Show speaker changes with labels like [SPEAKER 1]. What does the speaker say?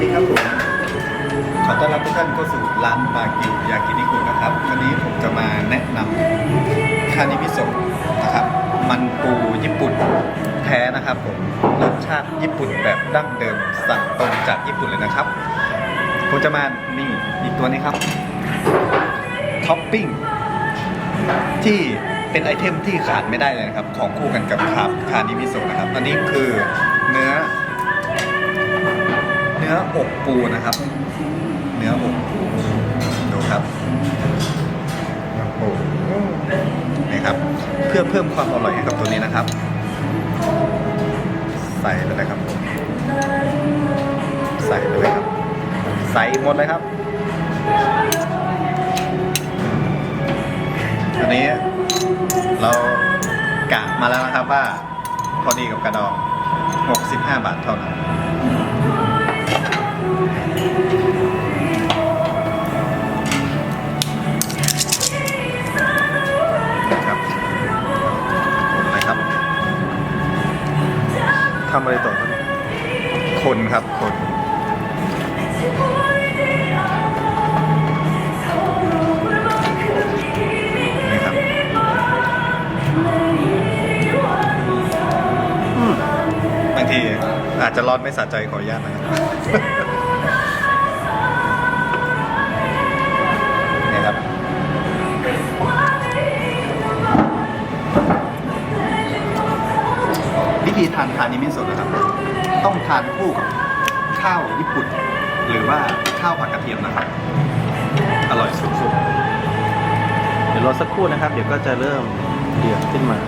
[SPEAKER 1] ดีครับผมขอต้อนรับทุกท่านเข้าสู่ร้านปากิวยากินิคุนะครับวันนี้ผมจะมาแนะนำคานิมิโซะนะครับ มันปูญี่ปุ่นแท้นะครับผมรสชาติญี่ปุ่นแบบดั้งเดิมสั่งตรงจากญี่ปุ่นเลยนะครับผมจะมานี่อีกตัวนี้ครับท็อปปิ้งที่เป็นไอเทมที่ขาดไม่ได้เลยนะครับ ของคู่กันกับคาคานิมิโซะนะครับ อันนี้คือเนื้อ นื้ออกปูนะครับ เนื้ออกปูดูครับโอ้โหนี่ครับ เพื่อเพิ่มความอร่อยให้กับตัวนี้นะครับ ใส่ไปเลยครับ ใส่ไปเลยครับ ใส่หมดเลยครับอันนี้เรากะมาแล้วนะครับว่าพอดีกับกระดอง 65 บาทเท่านั้น ทำอะไรต่อครับเนี่ยคนครับคนนี่ครับอืมบางทีอาจจะร้อนไม่สะใจขออนุญาตนะครับ ธีทานคานิมิโซะนะครับ ต้องทานคู่กับข้าวญี่ปุ่น หรือว่าข้าวผัดกระเทียมนะครับ อร่อยสุดๆ
[SPEAKER 2] เดี๋ยวรอสักครู่นะครับ เดี๋ยวก็จะเริ่มเดือดขึ้นมา